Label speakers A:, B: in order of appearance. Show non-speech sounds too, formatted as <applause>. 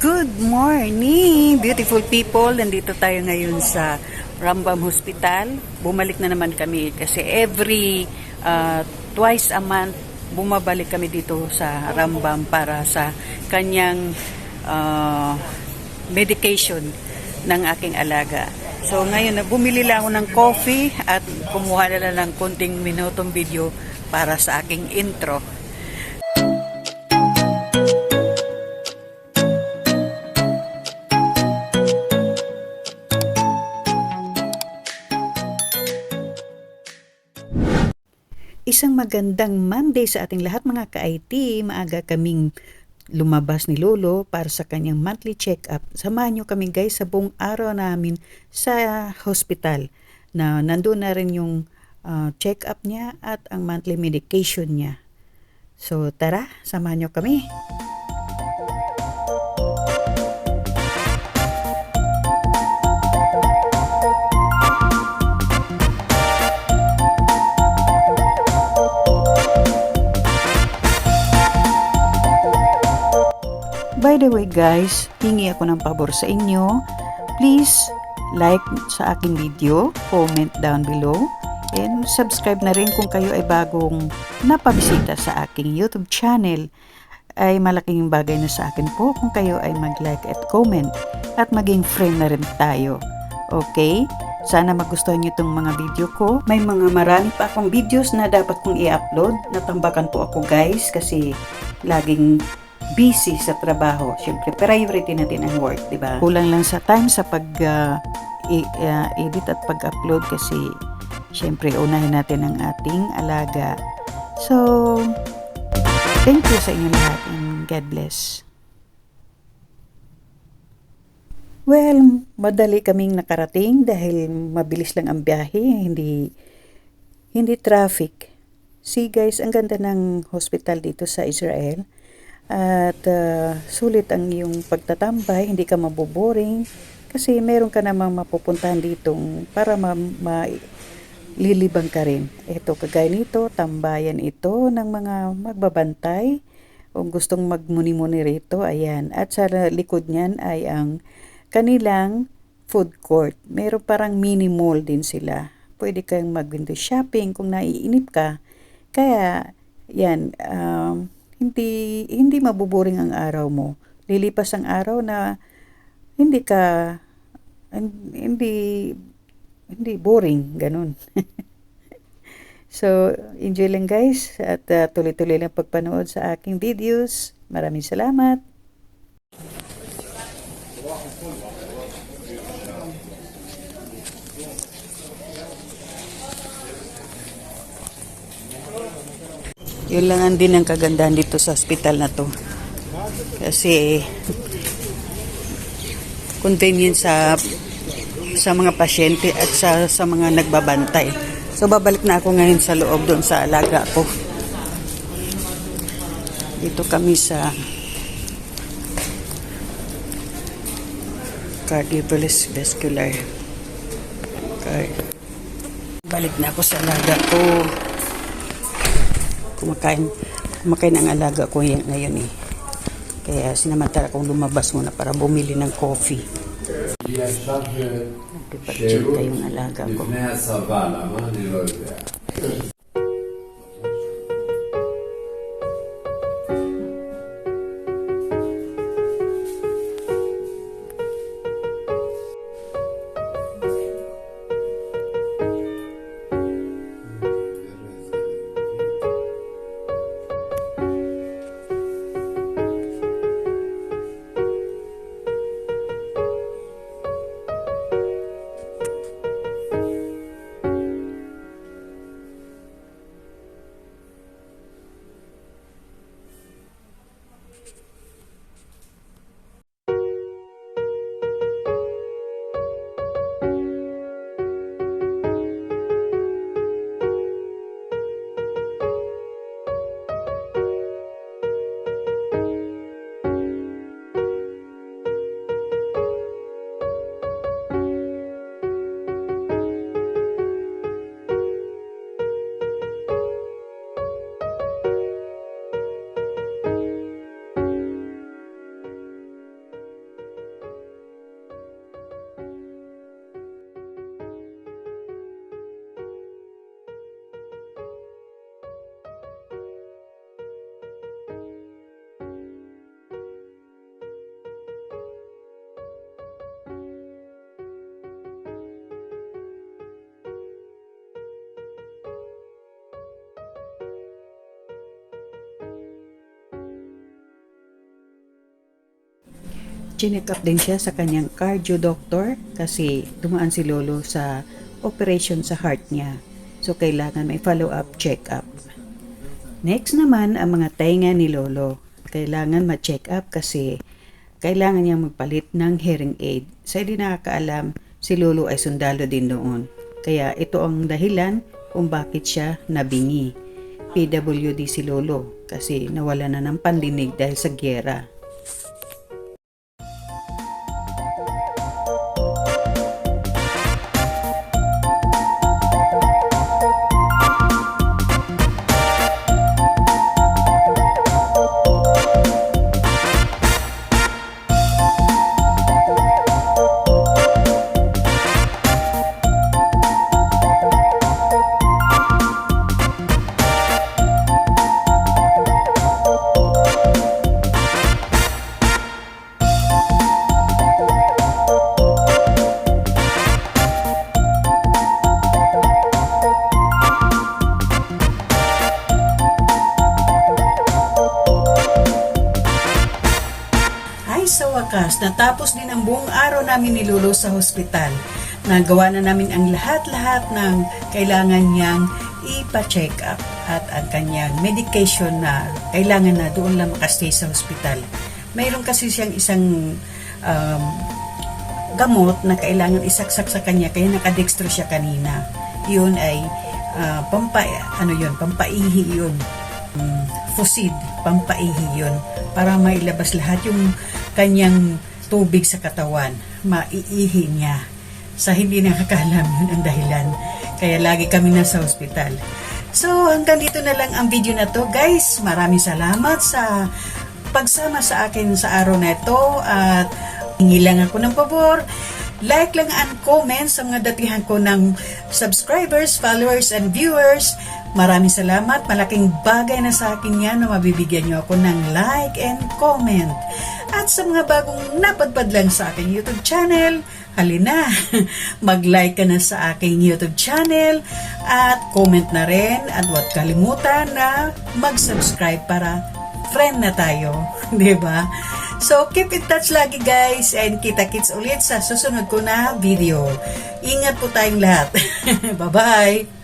A: Good morning, beautiful people. Nandito tayo ngayon sa Rambam Hospital. Bumalik na naman kami kasi every uh, twice a month bumabalik kami dito sa Rambam para sa kanyang uh, medication ng aking alaga. So ngayon, na bumili lang ako ng coffee at kumuha na lang ng konting minutong video para sa aking intro. Isang magandang Monday sa ating lahat mga ka-IT. Maaga kaming lumabas ni Lolo para sa kanyang monthly check-up. Samahan nyo kami guys sa buong araw namin sa hospital na nandun na rin yung uh, check-up niya at ang monthly medication niya. So tara, samahan nyo kami. Guys, hingi ako ng pabor sa inyo. Please like sa aking video, comment down below, and subscribe na rin kung kayo ay bagong napabisita sa aking YouTube channel. Ay malaking bagay na sa akin po kung kayo ay mag-like at comment at maging friend na rin tayo. Okay? Sana magustuhan niyo itong mga video ko. May mga marami pa akong videos na dapat kong i-upload. Natambakan po ako guys kasi laging busy sa trabaho. Siyempre, priority natin ang work, di ba? Kulang lang sa time sa pag uh, uh, edit at pag-upload kasi siyempre, unahin natin ang ating alaga. So, thank you sa inyo lahat and God bless. Well, madali kaming nakarating dahil mabilis lang ang biyahe, hindi hindi traffic. See guys, ang ganda ng hospital dito sa Israel. At uh, sulit ang iyong pagtatambay, hindi ka maboboring kasi meron ka namang mapupuntahan dito para ma, ma lilibang ka rin. Ito, kagaya nito, tambayan ito ng mga magbabantay. Kung gustong magmuni-muni rito, ayan. At sa likod niyan ay ang kanilang food court. Meron parang mini mall din sila. Pwede kang mag-window shopping kung naiinip ka. Kaya, yan, um, hindi hindi mabuboring ang araw mo. Lilipas ang araw na hindi ka hindi hindi boring ganun. <laughs> so, enjoy lang guys at uh, tuloy-tuloy lang pagpanood sa aking videos. Maraming salamat. Yun lang ang din ang kagandahan dito sa hospital na to. Kasi convenient sa sa mga pasyente at sa sa mga nagbabantay. So babalik na ako ngayon sa loob doon sa alaga ko. Dito kami sa cardiovascular. Okay. Balik na ako sa alaga ko kumakain kumakain ang alaga ko yan ngayon eh. Kaya sinamantala kong lumabas muna para bumili ng coffee.
B: Nagpipagchita
A: yung alaga ko. Chinek up din siya sa kanyang cardio doctor kasi dumaan si Lolo sa operation sa heart niya. So, kailangan may follow-up check-up. Next naman, ang mga tainga ni Lolo. Kailangan ma-check up kasi kailangan niya magpalit ng hearing aid. Sa hindi nakakaalam, si Lolo ay sundalo din noon. Kaya ito ang dahilan kung bakit siya nabingi. PWD si Lolo kasi nawala na ng pandinig dahil sa gyera. Wakas, natapos din ang buong araw namin ni Lolo sa hospital. Nagawa na namin ang lahat-lahat ng kailangan niyang ipa-check up at ang kanyang medication na kailangan na doon lang makastay sa hospital. Mayroon kasi siyang isang um, gamot na kailangan isaksak sa kanya kaya nakadextro siya kanina. Yun ay ah, pampa, ano yun, pampaihi yun. Mm, fusid, pampaihi yun. Para mailabas lahat yung kanyang tubig sa katawan. Maiihi niya. Sa hindi nakakaalam yun ang dahilan. Kaya lagi kami nasa hospital. So, hanggang dito na lang ang video na to. Guys, maraming salamat sa pagsama sa akin sa araw na ito at hingi lang ako ng pabor. Like lang and comment sa mga datihan ko ng subscribers, followers, and viewers. Maraming salamat. Malaking bagay na sa akin yan na mabibigyan nyo ako ng like and comment. At sa mga bagong napadpad sa aking YouTube channel, halina, <laughs> mag-like ka na sa aking YouTube channel at comment na rin at huwag kalimutan na mag-subscribe para friend na tayo, <laughs> 'di ba? So keep in touch lagi guys and kita-kits ulit sa susunod ko na video. Ingat po tayong lahat. <laughs> Bye-bye!